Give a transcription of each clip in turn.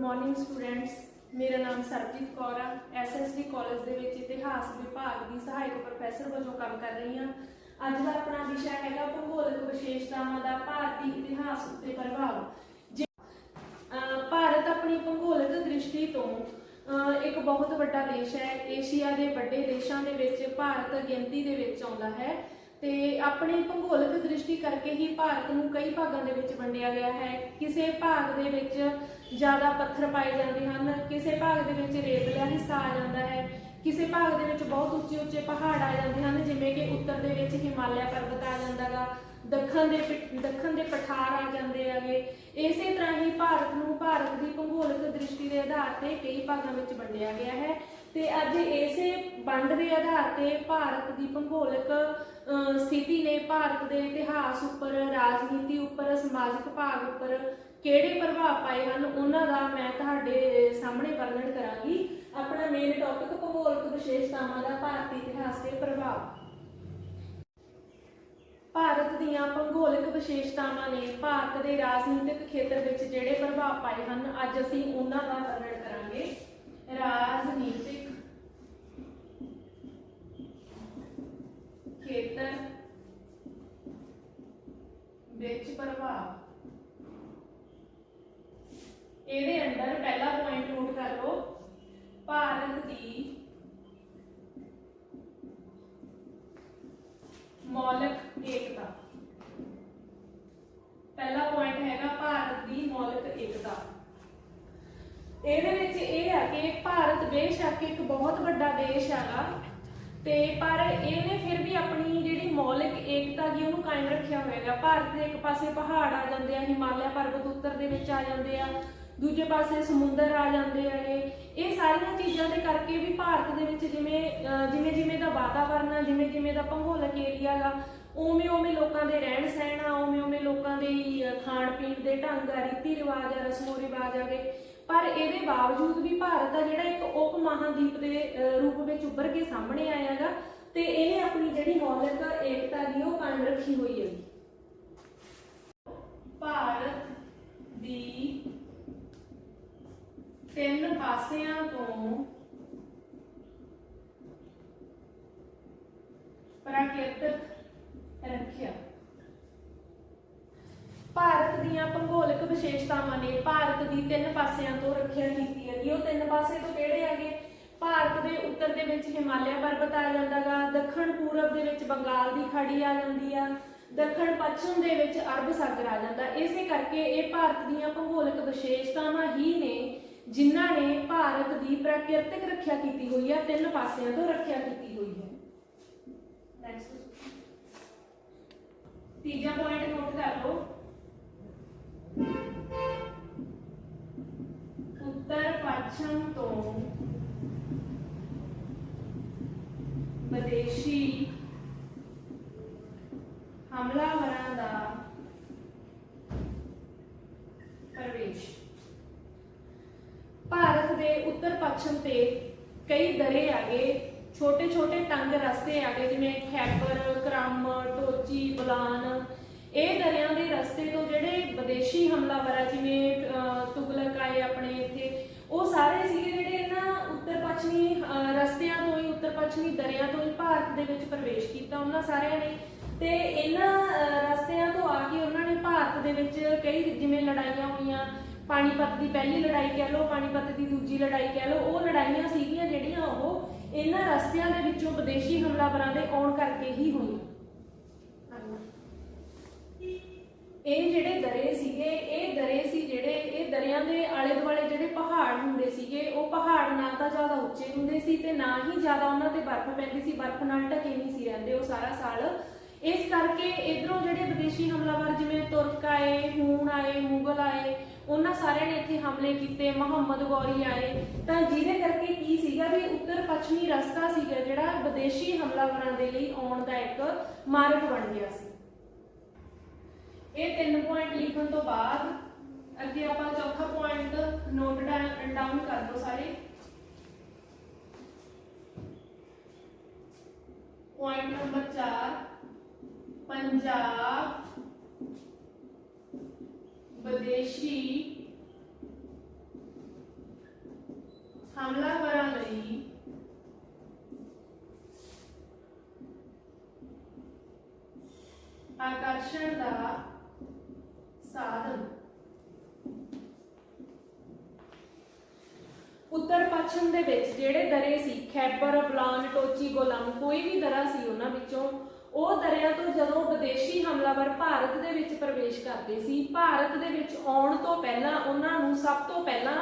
Morning students ਮੇਰਾ ਨਾਮ ਸਰਜੀਤ ਕੌਰ ਆ। ਐਸਐਸਡੀ ਕਾਲਜ ਦੇ ਵਿੱਚ ਇਤਿਹਾਸ ਵਿਭਾਗ ਦੀ ਸਹਾਇਕ ਪ੍ਰੋਫੈਸਰ ਵਜੋਂ ਕੰਮ ਕਰ ਰਹੀ ਹਾਂ। ਅੱਜ ਦਾ ਆਪਣਾ ਵਿਸ਼ਾ ਹੈਗਾ ਭੂਗੋਲਿਕ ਵਿਸ਼ੇਸ਼ਤਾਵਾਂ ਦਾ ਭਾਰਤੀ ਇਤਿਹਾਸ ਉੱਤੇ ਪ੍ਰਭਾਵ। ਭਾਰਤ ਆਪਣੀ ਭੂਗੋਲਿਕ ਦ੍ਰਿਸ਼ਟੀ ਤੋਂ ਇੱਕ ਬਹੁਤ ਵੱਡਾ ਦੇਸ਼ ਹੈ। ਏਸ਼ੀਆ ਦੇ ਵੱਡੇ ਦੇਸ਼ਾਂ ਦੇ ਵਿੱਚ ਭਾਰਤ ਗਿਣਤੀ ਦੇ ਵਿੱਚ ਆਉਂਦਾ ਹੈ। ਤੇ ਆਪਣੀ ਭੂਗੋਲਿਕ ਦ੍ਰਿਸ਼ਟੀ ਕਰਕੇ ਹੀ ਭਾਰਤ ਨੂੰ ਕਈ ਭਾਗਾਂ ਦੇ ਵਿੱਚ ਵੰਡਿਆ ਗਿਆ ਹੈ। ਕਿਸੇ ਭਾਗ ਦੇ ਵਿੱਚ ਜ਼ਿਆਦਾ ਪੱਥਰ ਪਾਏ ਜਾਂਦੇ ਹਨ। ਕਿਸੇ ਭਾਗ ਦੇ ਵਿੱਚ ਰੇਤਲਾ ਹਿੱਸਾ ਆ ਜਾਂਦਾ ਹੈ। ਕਿਸੇ ਭਾਗ ਦੇ ਵਿੱਚ ਬਹੁਤ ਉੱਚੇ ਉੱਚੇ ਪਹਾੜ ਆ ਜਾਂਦੇ ਹਨ ਜਿਵੇਂ ਕਿ ਉੱਤਰ ਦੇ ਵਿੱਚ ਹਿਮਾਲਿਆ ਪਰਬਤ ਆ ਜਾਂਦਾਗਾ ਦੱਖਣ ਦੇ ਦੱਖਣ ਦੇ ਪਠਾਰ ਆ ਜਾਂਦੇ ਹੈਗੇ। ਇਸੇ ਤਰ੍ਹਾਂ ਹੀ ਭਾਰਤ ਨੂੰ ਭਾਰਤ ਦੀ ਭੂਗੋਲਿਕ ਦ੍ਰਿਸ਼ਟੀ ਦੇ ਆਧਾਰ ਤੇ ਕਈ ਭਾਗਾਂ ਵਿੱਚ ਵੰਡਿਆ ਗਿਆ ਹੈ। ਤੇ ਅੱਜ ਇਸੇ ਵੰਡ ਦੇ ਆਧਾਰ ਤੇ ਭਾਰਤ ਦੀ ਭੂਗੋਲਿਕ ਅਹ, ਸਥਿਤੀ ਨੇ ਭਾਰਤ ਦੇ ਇਤਿਹਾਸ ਉੱਪਰ ਰਾਜਨੀਤੀ ਉੱਪਰ ਸਮਾਜਿਕ ਭਾਗ ਉੱਪਰ ਕਿਹੜੇ ਪ੍ਰਭਾਵ ਪਾਏ ਹਨ, ਉਹਨਾਂ ਦਾ ਮੈਂ ਤੁਹਾਡੇ ਸਾਹਮਣੇ ਵਰਣਨ ਕਰਾਂਗੀ। ਆਪਣਾ ਮੇਨ ਟੌਪਿਕ ਭੂਗੋਲਿਕ ਵਿਸ਼ੇਸ਼ਤਾਵਾਂ ਦਾ ਭਾਰਤੀ ਇਤਿਹਾਸ ਤੇ ਪ੍ਰਭਾਵ। ਭਾਰਤ ਦੀਆਂ ਭੂਗੋਲਿਕ ਵਿਸ਼ੇਸ਼ਤਾਵਾਂ ਨੇ ਭਾਰਤ ਦੇ ਰਾਜਨੀਤਿਕ ਖੇਤਰ ਵਿੱਚ ਜਿਹੜੇ ਪ੍ਰਭਾਵ ਪਾਏ ਹਨ, ਅੱਜ ਅਸੀਂ ਉਹਨਾਂ ਦਾ ਵਰਣਨ ਕਰਾਂਗੇ। ਰਾਜਨੀਤਿਕ ਖੇਤਰ ਵਿੱਚ ਪ੍ਰਭਾਵ। ਇਹਦੇ ਅੰਦਰ ਪਹਿਲਾ ਪੁਆਇੰਟ ਨੋਟ ਕਰ ਲਓ। ਭਾਰਤ ਦੀ ਮੌਲਿਕ ਏਕਤਾ। ਪਹਿਲਾ ਪੁਆਇੰਟ ਹੈਗਾ ਭਾਰਤ ਦੀ ਮੌਲਿਕ ਏਕਤਾ। ਇਹਦੇ ਵਿੱਚ ਇਹ ਹੈ ਕਿ ਭਾਰਤ ਬੇਸ਼ੱਕ ਇੱਕ ਬਹੁਤ ਵੱਡਾ ਦੇਸ਼ ਹੈਗਾ। ਤੇ ਪਰ ਇਹਨੇ ਫਿਰ ਵੀ ਆਪਣੀ ਜਿਹੜੀ ਮੌਲਿਕ ਏਕਤਾ ਦੀ ਉਹਨੂੰ ਕਾਇਮ ਰੱਖਿਆ ਹੋਏਗਾ ਭਾਰਤ ਦੇ ਇੱਕ ਪਾਸੇ ਪਹਾੜ ਆ ਜਾਂਦੇ ਆ, ਹਿਮਾਲਿਆ ਪਰਬਤ ਉੱਤਰ ਦੇ ਵਿੱਚ ਆ ਜਾਂਦੇ ਆ। ਦੂਜੇ ਪਾਸੇ ਸਮੁੰਦਰ ਆ ਜਾਂਦੇ ਆਗੇ ਇਹ ਸਾਰੀਆਂ ਚੀਜ਼ਾਂ ਦੇ ਕਰਕੇ ਵੀ ਭਾਰਤ ਦੇ ਵਿੱਚ ਜਿਵੇਂ ਜਿਵੇਂ ਜਿਵੇਂ ਦਾ ਵਾਤਾਵਰਨ ਆ, ਜਿਵੇਂ ਜਿਵੇਂ ਦਾ ਭੂਗੋਲਿਕ ਏਰੀਆ ਗਾ, ਉਵੇਂ ਉਵੇਂ ਲੋਕਾਂ ਦੇ ਰਹਿਣ ਸਹਿਣ ਆ, ਉਵੇਂ ਉਵੇਂ ਲੋਕਾਂ ਦੇ ਖਾਣ ਪੀਣ ਦੇ ਢੰਗ ਆ, ਰੀਤੀ ਰਿਵਾਜ ਆ, ਰਸਮੋ ਰਿਵਾਜ ਆਗੇ ਪਰ ਇਹਦੇ ਬਾਵਜੂਦ ਵੀ ਭਾਰਤ ਆ ਜਿਹੜਾ ਇੱਕ ਉਪ ਮਹਾਦੀਪ ਦੇ ਰੂਪ ਵਿੱਚ ਉੱਭਰ ਕੇ ਸਾਹਮਣੇ ਆਇਆਗਾ ਤੇ ਇਹਨੇ ਆਪਣੀ ਜਿਹੜੀ ਮੌਲਿਕ ਏਕਤਾ ਦੀ ਉਹ ਕਾਇਮ ਰੱਖੀ ਹੋਈ ਹੈ ਭਾਰਤ ਦੀ ਤਿੰਨ ਪਾਸਿਆਂ ਤੋਂ ਪ੍ਰਾਕਿਰਤਿਕ ਰੱਖਿਆ। ਭਾਰਤ ਦੀਆਂ ਭੂਗੋਲਿਕ ਵਿਸ਼ੇਸ਼ਤਾਵਾਂ ਨੇ ਭਾਰਤ ਦੀ ਤਿੰਨ ਪਾਸਿਆਂ ਤੋਂ ਰੱਖਿਆ ਕੀਤੀ ਹੈ ਉਹ ਤਿੰਨ ਪਾਸੇ ਤੋਂ ਕਿਹੜੇ ਹੈਗੇ? ਭਾਰਤ ਦੇ ਉੱਤਰ ਦੇ ਵਿੱਚ ਹਿਮਾਲਿਆ ਪਰਬਤ ਆ ਜਾਂਦਾਗਾ, ਦੱਖਣ ਪੂਰਬ ਦੇ ਵਿੱਚ ਬੰਗਾਲ ਦੀ ਖਾੜੀ ਆ ਜਾਂਦੀ ਆ, ਦੱਖਣ ਪੱਛਮ ਦੇ ਵਿੱਚ ਅਰਬ ਸਾਗਰ ਆ ਜਾਂਦਾ। ਇਸੇ ਕਰਕੇ ਇਹ ਭਾਰਤ ਦੀਆਂ ਭੂਗੋਲਿਕ ਵਿਸ਼ੇਸ਼ਤਾਵਾਂ ਹੀ ਨੇ ਜਿਨ੍ਹਾਂ ਨੇ ਭਾਰਤ ਦੀ ਪ੍ਰਾਕਿਰਤਿਕ ਰੱਖਿਆ ਕੀਤੀ ਹੋਈ ਹੈ, ਤਿੰਨ ਪਾਸਿਆਂ ਤੋਂ ਰੱਖਿਆ ਕੀਤੀ ਹੋਈ ਹੈ। ਨੈਕਸਟ ਤੀਜਾ ਪੁਆਇੰਟ ਨੋਟ ਕਰ ਲਓ। ਉੱਤਰ ਪੱਛਮ ਤੋਂ ਵਿਦੇਸ਼ੀ ਹਮਲਾਵਰਾਂ ਦਾ ਪ੍ਰਵੇਸ਼। ਭਾਰਤ ਦੇ ਉੱਤਰ ਪੱਛਮ ਤੇ ਕਈ ਦਰੇ ਆ ਗਏ ਛੋਟੇ ਛੋਟੇ ਤੰਗ ਰਸਤੇ ਆ ਗਏ ਜਿਵੇਂ ਖੈਬਰ ਕ੍ਰਮ, ਟੋਚੀ, ਬਲਾਨ। ਇਹ ਦਰਿਆਂ ਦੇ ਰਸਤੇ ਤੋਂ ਜਿਹੜੇ ਵਿਦੇਸ਼ੀ ਹਮਲਾਵਰ ਆ, ਜਿਵੇਂ ਤੁਗਲਕ ਆਏ ਆਪਣੇ ਇੱਥੇ, ਉਹ ਸਾਰੇ ਸੀਗੇ ਜਿਹੜੇ ਇਹਨਾਂ ਉੱਤਰ ਪੱਛਮੀ ਰਸਤਿਆਂ ਤੋਂ ਹੀ, ਉੱਤਰ ਪੱਛਮੀ ਦਰਿਆਂ ਤੋਂ ਹੀ ਭਾਰਤ ਦੇ ਵਿੱਚ ਪ੍ਰਵੇਸ਼ ਕੀਤਾ ਉਹਨਾਂ ਸਾਰਿਆਂ ਨੇ। ਤੇ ਇਹਨਾਂ ਰਸਤਿਆਂ ਤੋਂ ਆ ਕੇ ਉਹਨਾਂ ਨੇ ਭਾਰਤ ਦੇ ਵਿੱਚ ਕਈ, ਜਿਵੇਂ ਲੜਾਈਆਂ ਹੋਈਆਂ ਪਾਣੀਪਤ ਦੀ ਪਹਿਲੀ ਲੜਾਈ ਕਹਿ ਲਓ, ਪਾਣੀਪਤ ਦੀ ਦੂਜੀ ਲੜਾਈ ਕਹਿ ਲਓ, ਉਹ ਲੜਾਈਆਂ ਸੀਗੀਆਂ ਜਿਹੜੀਆਂ ਉਹ ਇਹਨਾਂ ਰਸਤਿਆਂ ਦੇ ਵਿੱਚੋਂ ਵਿਦੇਸ਼ੀ ਹਮਲਾਵਰਾਂ ਦੇ ਆਉਣ ਕਰਕੇ ਹੀ ਹੋਈਆਂ। ਇਹ ਜਿਹੜੇ ਦਰੇ ਸੀਗੇ, ਇਹ ਦਰੇ ਸੀ ਜਿਹੜੇ, ਇਹ ਦਰਿਆਂ ਦੇ ਆਲੇ ਦੁਆਲੇ ਜਿਹੜੇ ਪਹਾੜ ਹੁੰਦੇ ਸੀਗੇ, ਉਹ ਪਹਾੜ ਨਾ ਤਾਂ ਜ਼ਿਆਦਾ ਉੱਚੇ ਹੁੰਦੇ ਸੀ ਤੇ ਨਾ ਹੀ ਜ਼ਿਆਦਾ ਉਹਨਾਂ ਤੇ ਬਰਫ਼ ਪੈਂਦੀ ਸੀ, ਬਰਫ਼ ਨਾਲ ਢਕੇ ਨਹੀਂ ਸੀ ਰਹਿੰਦੇ, ਉਹ ਸਾਰਾ ਸਾਲ ਇਸ ਕਰਕੇ ਇਧਰੋਂ ਜਿਹੜੇ ਵਿਦੇਸ਼ੀ ਹਮਲਾਵਰ ਜਿਵੇਂ ਤੁਰਕ ਆਏ, ਹੂਣ ਆਏ, ਮੁਗਲ ਆਏ, ਉਹਨਾਂ ਸਾਰਿਆਂ ਨੇ ਇੱਥੇ ਹਮਲੇ ਕੀਤੇ, ਮੁਹੰਮਦ ਗੌਰੀ ਆਏ। ਤਾਂ ਜਿਹਦੇ ਕਰਕੇ ਕੀ ਸੀਗਾ ਵੀ ਉੱਤਰ ਪੱਛਮੀ ਰਸਤਾ ਸੀਗਾ ਜਿਹੜਾ ਵਿਦੇਸ਼ੀ ਹਮਲਾਵਰਾਂ ਦੇ ਲਈ ਆਉਣ ਦਾ ਇੱਕ ਮਾਰਗ ਬਣ ਗਿਆ ਸੀ। ਇਹ ਤਿੰਨ ਪੁਆਇੰਟ ਲਿਖਣ ਤੋਂ ਬਾਅਦ ਅੱਗੇ ਆਪਾਂ ਚੌਥਾ ਪੁਆਇੰਟ ਨੋਟ ਡਾਊਨ ਕਰ ਲਓ ਸਾਰੇ। ਪੁਆਇੰਟ ਨੰਬਰ 4 ਪੰਜਾਬ, ਵਿਦੇਸ਼ੀ, ਹਮਲਾਵਰਾਂ ਲਈ ਆਕਰਸ਼ਣ ਦਾ ਸਾਧਨ। ਉੱਤਰ ਪੱਛਮ ਦੇ ਵਿੱਚ ਜਿਹੜੇ ਦਰੇ ਸੀ, ਖੈਬਰ, ਬਲਾਨ, ਟੋਚੀ, ਗੋਲਮ, ਕੋਈ ਵੀ ਦਰਾ ਸੀ ਉਹਨਾਂ ਵਿੱਚੋਂ ਉਹ ਦਰਿਆ ਤੋਂ ਜਦੋਂ ਵਿਦੇਸ਼ੀ ਹਮਲਾਵਰ ਭਾਰਤ ਦੇ ਵਿੱਚ ਪ੍ਰਵੇਸ਼ ਕਰਦੇ ਸੀ, ਭਾਰਤ ਦੇ ਵਿੱਚ ਆਉਣ ਤੋਂ ਪਹਿਲਾਂ ਉਹਨਾਂ ਨੂੰ ਸਭ ਤੋਂ ਪਹਿਲਾਂ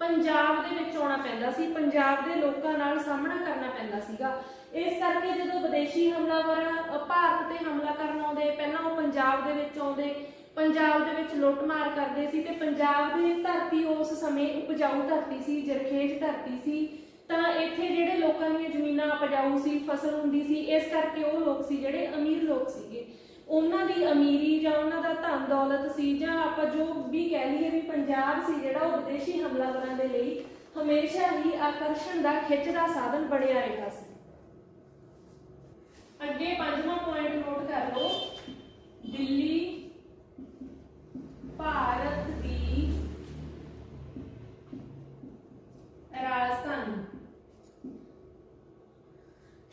ਪੰਜਾਬ ਦੇ ਵਿੱਚ ਆਉਣਾ ਪੈਂਦਾ ਸੀ, ਪੰਜਾਬ ਦੇ ਲੋਕਾਂ ਨਾਲ ਸਾਹਮਣਾ ਕਰਨਾ ਪੈਂਦਾ ਸੀਗਾ। ਇਸ ਕਰਕੇ ਜਦੋਂ ਵਿਦੇਸ਼ੀ ਹਮਲਾਵਰ ਭਾਰਤ ਤੇ ਹਮਲਾ ਕਰਨ ਆਉਂਦੇ, ਪਹਿਲਾਂ ਉਹ ਪੰਜਾਬ ਦੇ ਵਿੱਚ ਆਉਂਦੇ, ਪੰਜਾਬ ਦੇ ਵਿੱਚ ਲੁੱਟਮਾਰ ਕਰਦੇ ਸੀ ਤੇ ਪੰਜਾਬ ਦੀ ਧਰਤੀ ਉਸ ਸਮੇਂ ਉਪਜਾਊ ਧਰਤੀ ਸੀ, ਜਰਖੇਜ਼ ਧਰਤੀ ਸੀ। ਤਾਂ ਇੱਥੇ ਜਿਹੜੇ ਲੋਕਾਂ ਦੀਆਂ ਜ਼ਮੀਨਾਂ ਉਪਜਾਊ ਸੀ, ਫਸਲ ਹੁੰਦੀ ਸੀ, ਇਸ ਕਰਕੇ ਉਹ ਲੋਕ ਸੀ ਜਿਹੜੇ ਅਮੀਰ ਲੋਕ ਸੀਗੇ। ਉਹਨਾਂ ਦੀ ਅਮੀਰੀ ਜਾਂ ਉਹਨਾਂ ਦਾ ਧਨ ਦੌਲਤ ਸੀ ਜਾਂ ਆਪਾਂ ਜੋ ਵੀ ਕਹਿ ਲਈਏ ਵੀ ਪੰਜਾਬ ਸੀ ਜਿਹੜਾ ਉਹ ਵਿਦੇਸ਼ੀ ਹਮਲਾਵਰਾਂ ਦੇ ਲਈ ਹਮੇਸ਼ਾ ਹੀ ਆਕਰਸ਼ਣ ਦਾ ਖਿੱਚ ਦਾ ਸਾਧਨ ਬਣਿਆ ਰਿਹਾ ਸੀ। ਅੱਗੇ ਪੰਜਵਾਂ ਪੁਆਇੰਟ ਨੋਟ ਕਰ ਲਓ। ਦਿੱਲੀ, ਭਾਰਤ ਦੀ ਰਾਜਧਾਨੀ।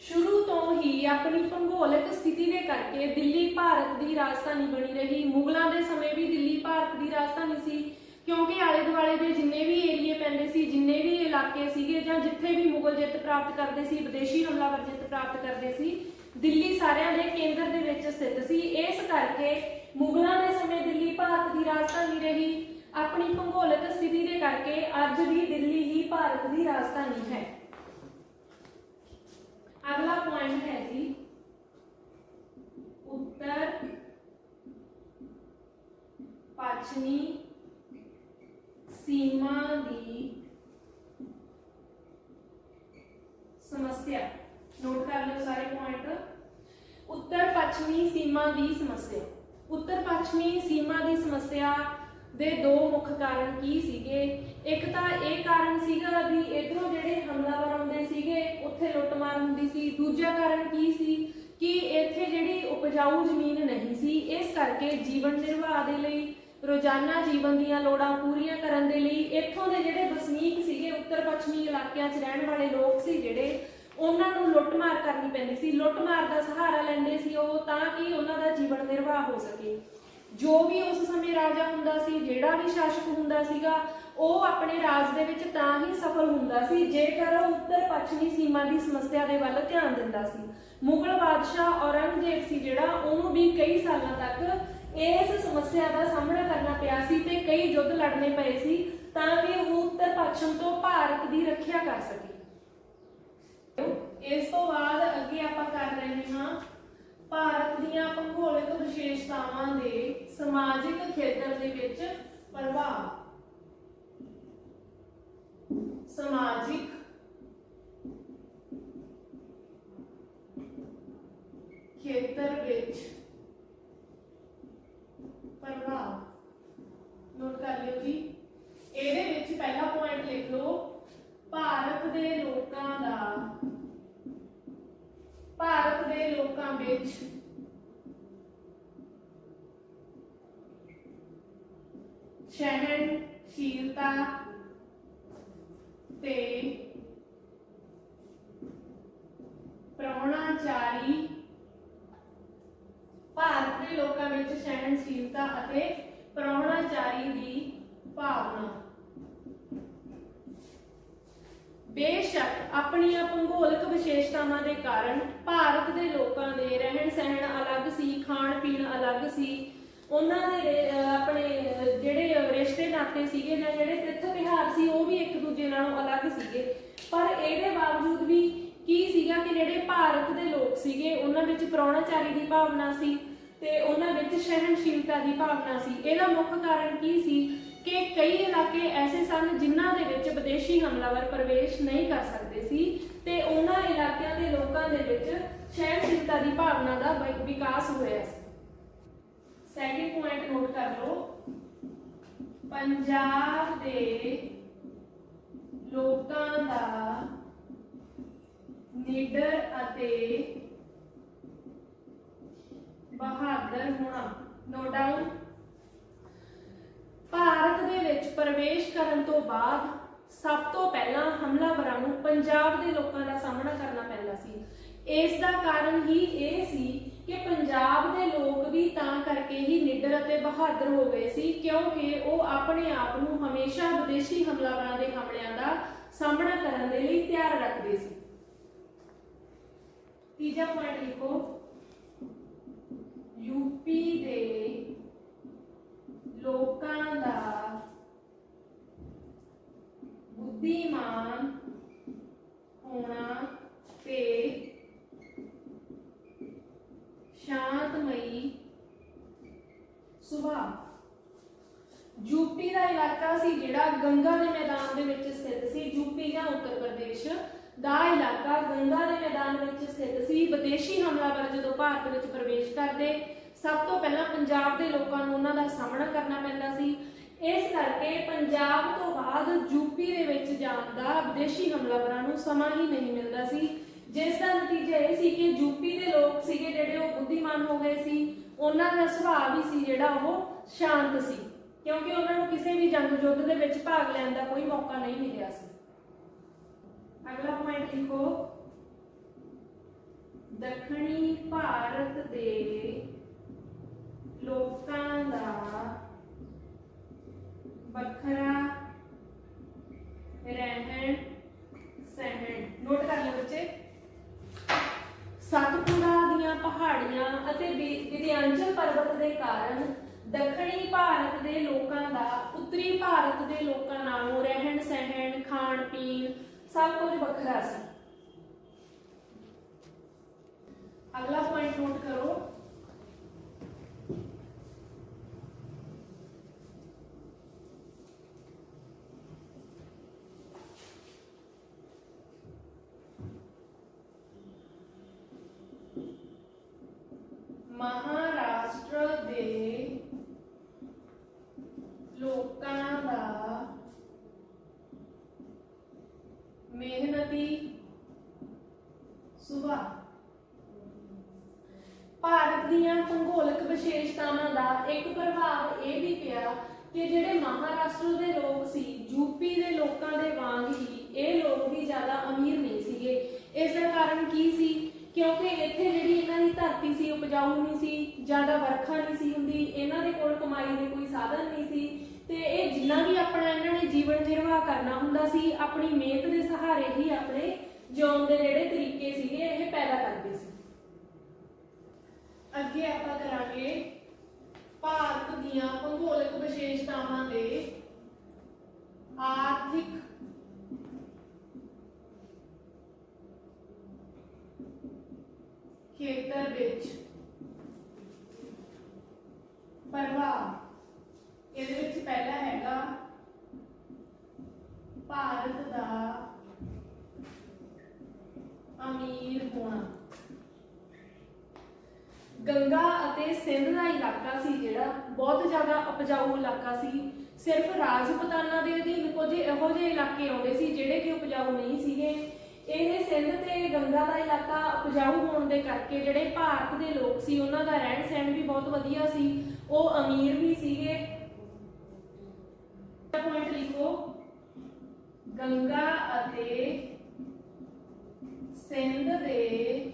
ਸ਼ੁਰੂ ਤੋਂ ਹੀ ਆਪਣੀ ਭੂਗੋਲਿਕ ਸਥਿਤੀ ਦੇ ਕਰਕੇ ਦਿੱਲੀ ਭਾਰਤ ਦੀ ਰਾਜਧਾਨੀ ਬਣੀ ਰਹੀ। ਮੁਗਲਾਂ ਦੇ ਸਮੇਂ ਵੀ ਦਿੱਲੀ ਭਾਰਤ ਦੀ ਰਾਜਧਾਨੀ ਸੀ, ਕਿਉਂਕਿ ਆਲੇ ਦੁਆਲੇ ਦੇ ਜਿੰਨੇ ਵੀ ਏਰੀਏ ਪੈਂਦੇ ਸੀ, ਜਿੰਨੇ ਵੀ ਇਲਾਕੇ ਸੀਗੇ ਜਾਂ ਜਿੱਥੇ ਵੀ ਮੁਗਲ ਜਿੱਤ ਪ੍ਰਾਪਤ ਕਰਦੇ ਸੀ, ਵਿਦੇਸ਼ੀ ਹਮਲਾਵਰ ਜਿੱਤ ਪ੍ਰਾਪਤ ਕਰਦੇ ਸੀ, ਦਿੱਲੀ ਸਾਰਿਆਂ ਦੇ ਕੇਂਦਰ ਦੇ ਵਿੱਚ ਸਥਿਤ ਸੀ। ਇਸ ਕਰਕੇ ਮੁਗਲਾਂ ਦੇ ਸਮੇਂ ਦਿੱਲੀ ਭਾਰਤ ਦੀ ਰਾਜਧਾਨੀ ਰਹੀ। ਆਪਣੀ ਭੂਗੋਲਿਕ ਸਥਿਤੀ ਦੇ ਕਰਕੇ ਅੱਜ ਵੀ ਦਿੱਲੀ ਹੀ ਭਾਰਤ ਦੀ ਰਾਜਧਾਨੀ ਹੈ। ਅਗਲਾ ਪੁਆਇੰਟ ਹੈ ਜੀ ਉੱਤਰ ਪੱਛਮੀ ਸੀਮਾ ਦੀ ਸਮੱਸਿਆ ਨੋਟ ਕਰ ਲਿਓ ਸਾਰੇ ਪੁਆਇੰਟ ਉੱਤਰ ਪੱਛਮੀ ਸੀਮਾ ਦੀ ਸਮੱਸਿਆ ਉੱਤਰ ਪੱਛਮੀ ਸੀਮਾ ਦੀ ਸਮੱਸਿਆ ਦੇ ਦੋ ਮੁੱਖ ਕਾਰਨ ਕੀ ਸੀਗੇ? ਇੱਕ ਤਾਂ ਇਹ ਕਾਰਨ ਸੀਗਾ ਵੀ ਇਧਰੋਂ ਜਿਹੜੇ ਹਮਲਾਵਰ ਆਉਂਦੇ ਸੀਗੇ, ਉੱਥੇ ਲੁੱਟਮਾਰ ਹੁੰਦੀ ਸੀ। ਦੂਜਾ ਕਾਰਨ ਕੀ ਸੀ? ਕਿ ਇੱਥੇ ਜਿਹੜੀ ਉਪਜਾਊ ਜ਼ਮੀਨ ਨਹੀਂ ਸੀ, ਇਸ ਕਰਕੇ ਜੀਵਨ ਨਿਰਵਾਹ ਦੇ ਲਈ, ਰੋਜ਼ਾਨਾ ਜੀਵਨ ਦੀਆਂ ਲੋੜਾਂ ਪੂਰੀਆਂ ਕਰਨ ਦੇ ਲਈ, ਇੱਥੋਂ ਦੇ ਜਿਹੜੇ ਵਸਨੀਕ ਸੀਗੇ, ਉੱਤਰ ਪੱਛਮੀ ਇਲਾਕਿਆਂ 'ਚ ਰਹਿਣ ਵਾਲੇ ਲੋਕ ਸੀ ਜਿਹੜੇ, ਉਹਨਾਂ ਨੂੰ ਲੁੱਟਮਾਰ ਕਰਨੀ ਪੈਂਦੀ ਸੀ। ਲੁੱਟਮਾਰ ਦਾ ਸਹਾਰਾ ਲੈਂਦੇ ਸੀ ਉਹ ਤਾਂ ਕਿ ਉਹਨਾਂ ਦਾ ਜੀਵਨ ਨਿਰਵਾਹ ਹੋ ਸਕੇ। ਜੋ ਵੀ ਉਸ ਸਮੇਂ ਰਾਜਾ ਹੁੰਦਾ ਸੀ, ਜਿਹੜਾ ਵੀ ਸ਼ਾਸਕ ਹੁੰਦਾ ਸੀਗਾ, ਉਹ ਆਪਣੇ ਰਾਜ ਦੇ ਵਿੱਚ ਤਾਂ ਹੀ ਸਫਲ ਹੁੰਦਾ ਸੀ, ਜੇਕਰ ਉਹ ਉੱਤਰ ਪੱਛਮੀ ਸੀਮਾ ਦੀ ਸਮੱਸਿਆ ਦੇ ਵੱਲ ਧਿਆਨ ਦਿੰਦਾ ਸੀ। ਮੁਗਲ ਬਾਦਸ਼ਾਹ ਔਰੰਗਜ਼ੇਬ ਸੀ, ਜਿਹੜਾ ਉਹਨੂੰ ਵੀ ਕਈ ਸਾਲਾਂ ਤੱਕ ਇਸ ਸਮੱਸਿਆ ਦਾ ਸਾਹਮਣਾ ਕਰਨਾ ਪਿਆ ਸੀ ਤੇ ਕਈ ਯੁੱਧ ਲੜਨੇ ਪਏ ਸੀ, ਤਾਂ ਕਿ ਉਹ ਉੱਤਰ ਪੱਛਮ ਤੋਂ ਭਾਰਤ ਦੀ ਰੱਖਿਆ ਕਰ ਸਕੇ। ਇਸ ਤੋਂ ਬਾਅਦ ਅੱਗੇ ਆਪਾਂ ਕਰ ਰਹੇ ਹਾਂ ਭਾਰਤ ਦੀਆਂ ਭੂਗੋਲਿਕ ਵਿਸ਼ੇਸ਼ਤਾਵਾਂ ਦੇ ਸਮਾਜਿਕ ਖੇਤਰ ਦੇ ਵਿੱਚ ਪ੍ਰਭਾਵ। ਸਮਾਜਿਕ ਖੇਤਰ ਵਿੱਚ ਪ੍ਰਭਾਵ। ਨੋਟ ਕਰ ਲਿਓ ਜੀ। ਇਹਦੇ ਵਿੱਚ ਪਹਿਲਾ ਪੁਆਇੰਟ ਲਿਖ ਲਓ। ਭਾਰਤ ਦੇ ਲੋਕਾਂ ਦਾ ਭਾਰਤ ਦੇ ਲੋਕਾਂ ਵਿੱਚ ਸਹਿਣਸ਼ੀਲਤਾ ਤੇ ਪ੍ਰਾਹੁਣਾਚਾਰੀ ਭਾਰਤ ਦੇ ਲੋਕਾਂ ਵਿੱਚ ਸਹਿਣਸ਼ੀਲਤਾ ਅਤੇ ਪ੍ਰਾਹੁਣਾਚਾਰੀ ਦੀ ਭਾਵਨਾ। ਬੇਸ਼ੱਕ ਆਪਣੀਆਂ ਭੂਗੋਲਿਕ ਵਿਸ਼ੇਸ਼ਤਾਵਾਂ ਦੇ ਕਾਰਨ ਭਾਰਤ ਦੇ ਲੋਕਾਂ ਦੇ ਰਹਿਣ ਸਹਿਣ ਅਲੱਗ ਸੀ ਖਾਣ ਪੀਣ ਅਲੱਗ ਸੀ। ਉਹਨਾਂ ਦੇ ਆਪਣੇ ਜਿਹੜੇ ਰਿਸ਼ਤੇ ਨਾਤੇ ਸੀਗੇ ਜਾਂ ਜਿਹੜੇ ਤਿੱਥ ਤਿਉਹਾਰ ਸੀ, ਉਹ ਵੀ ਇੱਕ ਦੂਜੇ ਨਾਲੋਂ ਅਲੱਗ ਸੀਗੇ। ਪਰ ਇਹਦੇ ਬਾਵਜੂਦ ਵੀ ਕੀ ਸੀਗਾ ਕਿ ਜਿਹੜੇ ਭਾਰਤ ਦੇ ਲੋਕ ਸੀਗੇ, ਉਹਨਾਂ ਵਿੱਚ ਪ੍ਰਾਹੁਣਾਚਾਰੀ ਦੀ ਭਾਵਨਾ ਸੀ ਤੇ ਉਹਨਾਂ ਵਿੱਚ ਸਹਿਣਸ਼ੀਲਤਾ ਦੀ ਭਾਵਨਾ ਸੀ। ਇਹਦਾ ਮੁੱਖ ਕਾਰਨ ਕੀ ਸੀ? ਕਿ ਕਈ ਇਲਾਕੇ ਐਸੇ ਸਨ ਜਿਨ੍ਹਾਂ ਦੇ ਵਿੱਚ ਵਿਦੇਸ਼ੀ ਹਮਲਾਵਰ ਪ੍ਰਵੇਸ਼ ਨਹੀਂ ਕਰ ਸਕਦੇ ਸੀ ਤੇ ਉਹਨਾਂ ਇਲਾਕਿਆਂ ਦੇ ਲੋਕਾਂ ਦੇ ਵਿੱਚ ਸਹਿਣਸ਼ੀਲਤਾ ਦੀ ਭਾਵਨਾ ਦਾ ਵਿਕਾਸ ਹੋਇਆ ਸੀ। ਸੈਕਿੰਡ ਪੁਆਇੰਟ ਨੋਟ ਕਰ ਲਓ। ਪੰਜਾਬ ਦੇ ਲੋਕਾਂ ਦਾ ਨਿਡਰ ਅਤੇ ਬਹਾਦਰ ਹੋਣਾ ਨੋ ਡਾਊਨ ਭਾਰਤ ਦੇ ਵਿੱਚ ਪ੍ਰਵੇਸ਼ ਕਰਨ ਤੋਂ ਬਾਅਦ ਸਭ ਤੋਂ ਪਹਿਲਾਂ ਹਮਲਾਵਰਾਂ ਨੂੰ ਪੰਜਾਬ ਦੇ ਲੋਕਾਂ ਦਾ ਸਾਹਮਣਾ ਕਰਨਾ ਪੈਂਦਾ ਸੀ। ਇਸ ਦਾ ਕਾਰਨ ਹੀ ਇਹ ਸੀ ਕਿ ਪੰਜਾਬ ਦੇ ਲੋਕ ਵੀ ਤਾਂ ਕਰਕੇ ਹੀ ਨਿਡਰ ਅਤੇ ਬਹਾਦਰ ਹੋ ਗਏ ਸੀ, ਕਿਉਂਕਿ ਉਹ ਆਪਣੇ ਆਪ ਨੂੰ ਹਮੇਸ਼ਾ ਵਿਦੇਸ਼ੀ ਹਮਲਾਵਰਾਂ ਦੇ ਹਮਲਿਆਂ ਦਾ ਸਾਹਮਣਾ ਕਰਨ ਦੇ ਲਈ ਤਿਆਰ ਰੱਖਦੇ ਸੀ। ਤੀਜਾ ਪੁਆਇੰਟ ਲਿਖੋ। ਯੂਪੀ ਦੇ ਲੋਕਾਂ ਦਾ ਬੁੱਧੀਮਾਨ ਹੋਣਾ ਤੇ ਸ਼ਾਂਤਮਈ ਸੁਭਾਅ। ਯੂਪੀ ਦਾ ਇਲਾਕਾ ਸੀ ਜਿਹੜਾ ਗੰਗਾ ਦੇ ਮੈਦਾਨ ਦੇ ਵਿੱਚ ਸਥਿਤ ਸੀ। ਯੂਪੀ ਜਾਂ ਉੱਤਰ ਪ੍ਰਦੇਸ਼ ਦਾ ਇਲਾਕਾ ਗੰਗਾ ਦੇ ਮੈਦਾਨ ਵਿੱਚ ਸਥਿਤ ਸੀ। ਵਿਦੇਸ਼ੀ ਹਮਲਾਵਰ ਜਦੋਂ ਭਾਰਤ ਵਿੱਚ ਪ੍ਰਵੇਸ਼ ਕਰਦੇ ਸਭ ਤੋਂ ਪਹਿਲਾਂ ਪੰਜਾਬ ਦੇ ਲੋਕਾਂ ਨੂੰ ਉਹਨਾਂ ਦਾ ਸਾਹਮਣਾ ਕਰਨਾ ਪੈਂਦਾ ਸੀ। ਇਸ ਕਰਕੇ ਪੰਜਾਬ ਤੋਂ ਬਾਅਦ ਯੂਪੀ ਦੇ ਵਿੱਚ ਜਾਣ ਦਾ ਵਿਦੇਸ਼ੀ ਹਮਲਾਵਰਾਂ ਨੂੰ ਸਮਾਂ ਹੀ ਨਹੀਂ ਮਿਲਦਾ ਸੀ। ਜਿਸ ਦਾ ਨਤੀਜਾ ਇਹ ਸੀ ਕਿ ਯੂਪੀ ਦੇ ਲੋਕ ਸੀਗੇ ਜਿਹੜੇ ਉਹ ਬੁੱਧੀਮਾਨ ਹੋ ਗਏ ਸੀ। ਉਹਨਾਂ ਦਾ ਸੁਭਾਅ ਵੀ ਸੀ ਜਿਹੜਾ ਉਹ ਸ਼ਾਂਤ ਸੀ। ਕਿਉਂਕਿ ਉਹਨਾਂ ਨੂੰ ਕਿਸੇ ਵੀ ਜੰਗ ਯੁੱਧ ਦੇ ਵਿੱਚ ਭਾਗ ਲੈਣ ਦਾ ਕੋਈ ਮੌਕਾ ਨਹੀਂ ਮਿਲਿਆ ਸੀ। ਅਗਲਾ ਪੁਆਇੰਟ ਲਿਖੋ ਦੱਖਣੀ ਭਾਰਤ ਦੇ ਲੋਕਾਂ ਦਾ ਵੱਖਰਾ ਰਹਿਣ ਸਹਿਣ। ਨੋਟ ਕਰ ਲਓ ਬੱਚੇ। ਸਤਪੁੜਾ ਦੀਆਂ ਪਹਾੜੀਆਂ ਅਤੇ ਵਿ- ਪਰਬਤ ਦੇ ਕਾਰਨ ਦੱਖਣੀ ਭਾਰਤ ਦੇ ਲੋਕਾਂ ਦਾ, ਉੱਤਰੀ ਭਾਰਤ ਦੇ ਲੋਕਾਂ ਨਾਲੋਂ ਰਹਿਣ, ਸਹਿਣ, ਖਾਣ, ਪੀਣ ਸਭ ਕੁਝ ਵੱਖਰਾ ਸੀ। ਅਗਲਾ ਪੁਆਇੰਟ ਨੋਟ ਕਰੋ ਮਹਾਰਾਸ਼ਟਰ ਦੇ ਲੋਕਾਂ ਦਾ ਮਿਹਨਤੀ ਸੁਭਾਅ ਭਾਰਤ ਦੀਆਂ ਭੂਗੋਲਿਕ ਵਿਸ਼ੇਸ਼ਤਾਵਾਂ ਦਾ ਇੱਕ ਪ੍ਰਭਾਵ ਇਹ ਵੀ ਪਿਆ ਕਿ ਜਿਹੜੇ ਮਹਾਰਾਸ਼ਟਰ ਦੇ ਲੋਕ ਸੀ ਯੂਪੀ ਦੇ ਲੋਕਾਂ ਦੇ ਵਾਂਗ ਹੀ ਇਹ ਲੋਕ ਵੀ ਜ਼ਿਆਦਾ ਅਮੀਰ ਨਹੀਂ ਸੀਗੇ। ਇਸ ਦਾ ਕਾਰਨ ਕੀ ਸੀ? ਕਿਉਂਕਿ ਇੱਥੇ ਜਿਹੜੀ ਇਹਨਾਂ ਦੀ ਧਰਤੀ ਸੀ, ਉਪਜਾਊ ਨਹੀਂ ਸੀ, ਜ਼ਿਆਦਾ ਵਰਖਾ ਨਹੀਂ ਸੀ ਹੁੰਦੀ, ਇਹਨਾਂ ਦੇ ਕੋਲ ਕਮਾਈ ਦੇ ਕੋਈ ਸਾਧਨ ਨਹੀਂ ਸੀ। ਤੇ ਇਹ ਜਿੰਨਾ ਵੀ ਆਪਣਾ ਇਹਨਾਂ ਨੇ ਜੀਵਨ ਨਿਰਵਾਹ ਕਰਨਾ ਹੁੰਦਾ ਸੀ, ਆਪਣੀ ਮਿਹਨਤ ਦੇ ਸਹਾਰੇ ਹੀ ਆਪਣੇ ਜਿਉਣ ਦੇ ਜਿਹੜੇ ਤਰੀਕੇ ਸੀਗੇ, ਇਹ ਪੈਦਾ ਕਰਦੇ ਸੀ। ਅੱਗੇ ਆਪਾਂ ਕਰਾਂਗੇ ਭਾਰਤ ਦੀਆਂ ਭੂਗੋਲਿਕ ਵਿਸ਼ੇਸ਼ਤਾਵਾਂ ਦੇ ਆਰਥਿਕ ਖੇਤਰ ਵਿੱਚ ਪ੍ਰਭਾਵ ਇਹਦੇ ਵਿੱਚ ਪਹਿਲਾ ਹੈਗਾ ਭਾਰਤ ਦਾ ਅਮੀਰ ਹੋਣਾ ਗੰਗਾ ਅਤੇ ਸਿੰਧ ਦਾ ਇਲਾਕਾ ਸੀ ਜਿਹੜਾ ਬਹੁਤ ਜ਼ਿਆਦਾ ਉਪਜਾਊ ਇਲਾਕਾ ਸੀ ਸਿਰਫ ਰਾਜਪੂਤਾਨਾ ਦੇ ਅਧੀਨ ਕੁਝ ਇਹੋ ਜਿਹੇ ਇਲਾਕੇ ਆਉਂਦੇ ਸੀ ਜਿਹੜੇ ਕਿ ਉਪਜਾਊ ਨਹੀਂ ਸੀਗੇ। ਇਹ ਸਿੰਧ ਤੇ ਗੰਗਾ ਦਾ ਇਲਾਕਾ ਉਪਜਾਊ ਹੋਣ ਦੇ ਕਰਕੇ ਜਿਹੜੇ ਭਾਰਤ ਦੇ ਲੋਕ ਸੀ, ਉਹਨਾਂ ਦਾ ਰਹਿਣ ਸਹਿਣ ਵੀ ਬਹੁਤ ਵਧੀਆ ਸੀ। ਉਹ ਅਮੀਰ ਵੀ ਸੀਗੇ। ਪੁਆਇੰਟ ਲਿਖੋ। ਗੰਗਾ ਅਤੇ ਸਿੰਧ ਦੇ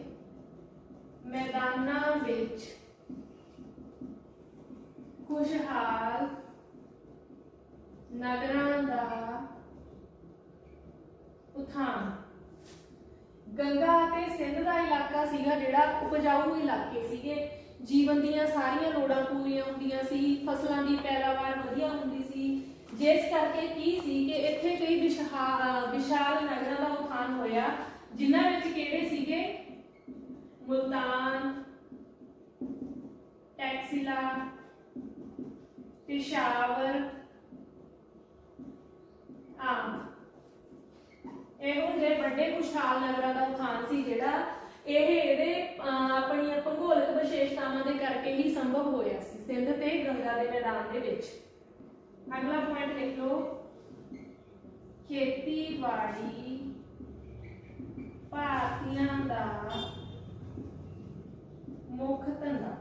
ਮੈਦਾਨਾਂ ਵਿੱਚ ਖੁਸ਼ਹਾਲ ਨਗਰਾਂ ਦਾ ਉਥਾਨ। ਗੰਗਾ ਅਤੇ ਸਿੰਧ ਦਾ ਇਲਾਕਾ ਸੀਗਾ ਜਿਹੜਾ ਉਪਜਾਊ ਇਲਾਕੇ ਸੀਗੇ। ਜੀਵਨ ਦੀਆਂ ਸਾਰੀਆਂ ਲੋੜਾਂ ਪੂਰੀਆਂ ਹੁੰਦੀਆਂ ਸੀ, ਫਸਲਾਂ ਦੀ ਪੈਦਾਵਾਰ ਵਧੀਆ ਹੁੰਦੀ ਸੀ। ਜਿਸ ਕਰਕੇ ਕੀ ਸੀ ਕਿ ਇੱਥੇ ਕਈ ਵਿਸ਼ਹਾ- ਵਿਸ਼ਾਲ ਨਗਰਾਂ ਦਾ ਉਥਾਨ ਹੋਇਆ, ਜਿਨ੍ਹਾਂ ਵਿੱਚ ਕਿਹੜੇ ਸੀਗੇ? ਮੁਲਤਾਨ, ਟੈਕਸਿਲਾ, ਪਿਸ਼ਾਵਰ ਇਹੋ ਜਿਹੇ ਵੱਡੇ ਖੁਸ਼ਹਾਲ ਨਗਰਾਂ ਦਾ ਉਥਾਨ ਸੀ ਜਿਹੜਾ ਇਹ ਇਹਦੇ ਆਪਣੀਆਂ ਭੂਗੋਲਿਕ ਵਿਸ਼ੇਸ਼ਤਾਵਾਂ ਦੇ ਕਰਕੇ ਹੀ ਸੰਭਵ ਹੋਇਆ ਸੀ, ਸਿੰਧ ਤੇ ਗੰਗਾ ਦੇ ਮੈਦਾਨ ਦੇ ਵਿੱਚ। ਅਗਲਾ ਪੁਆਇੰਟ ਲਿਖ ਲਓ। ਖੇਤੀਬਾੜੀ ਭਾਰਤੀਆਂ ਦਾ ਮੁੱਖ ਧੰਦਾ।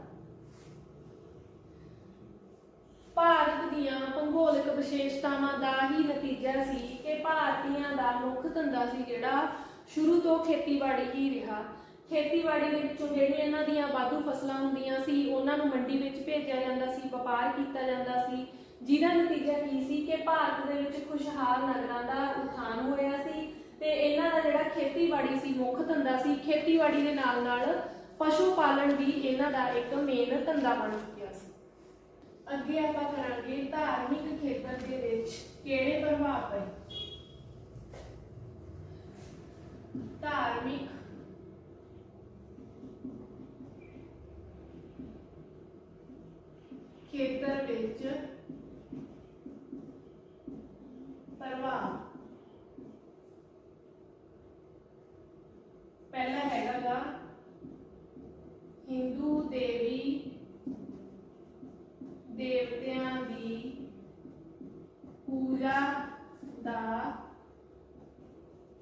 ਭਾਰਤ ਦੀਆਂ ਭੂਗੋਲਿਕ ਵਿਸ਼ੇਸ਼ਤਾਵਾਂ ਦਾ ਹੀ ਨਤੀਜਾ ਸੀ ਕਿ ਭਾਰਤੀਆਂ ਦਾ ਮੁੱਖ ਧੰਦਾ ਸੀ ਜਿਹੜਾ ਸ਼ੁਰੂ ਤੋਂ ਖੇਤੀਬਾੜੀ ਹੀ ਰਿਹਾ। ਖੇਤੀਬਾੜੀ ਦੇ ਵਿੱਚੋਂ ਜਿਹੜੀਆਂ ਇਹਨਾਂ ਦੀਆਂ ਵਾਧੂ ਫਸਲਾਂ ਹੁੰਦੀਆਂ ਸੀ, ਉਹਨਾਂ ਨੂੰ ਮੰਡੀ ਵਿੱਚ ਭੇਜਿਆ ਜਾਂਦਾ ਸੀ, ਵਪਾਰ ਕੀਤਾ ਜਾਂਦਾ ਸੀ, ਜਿਹਦਾ ਨਤੀਜਾ ਕੀ ਸੀ ਕਿ ਭਾਰਤ ਦੇ ਵਿੱਚ ਖੁਸ਼ਹਾਲ ਨਗਰਾਂ ਦਾ ਉਥਾਨ ਹੋਇਆ ਸੀ ਤੇ ਇਹਨਾਂ ਦਾ ਜਿਹੜਾ ਖੇਤੀਬਾੜੀ ਸੀ, ਮੁੱਖ ਧੰਦਾ ਸੀ, ਖੇਤੀਬਾੜੀ ਦੇ ਨਾਲ ਨਾਲ ਪਸ਼ੂ ਪਾਲਣ ਵੀ ਇਹਨਾਂ ਦਾ ਇੱਕ ਮੇਨ ਧੰਦਾ ਬਣ ਚੁੱਕਿਆ ਸੀ। ਅੱਗੇ ਆਪਾਂ ਕਰਾਂਗੇ ਧਾਰਮਿਕ ਖੇਤਰ ਦੇ ਵਿੱਚ ਕਿਹੜੇ ਪ੍ਰਭਾਵ ਪਏ? ਧਾਰਮਿਕ ਖੇਤਰ ਵਿੱਚ ਪ੍ਰਭਾਵ। ਪਹਿਲਾ ਹੈਗਾ ਗਾ, ਹਿੰਦੂ ਦੇਵੀ ਦੇਵਤਿਆਂ ਦੀ ਪੂਜਾ ਦਾ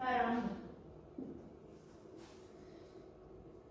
ਆਰੰਭ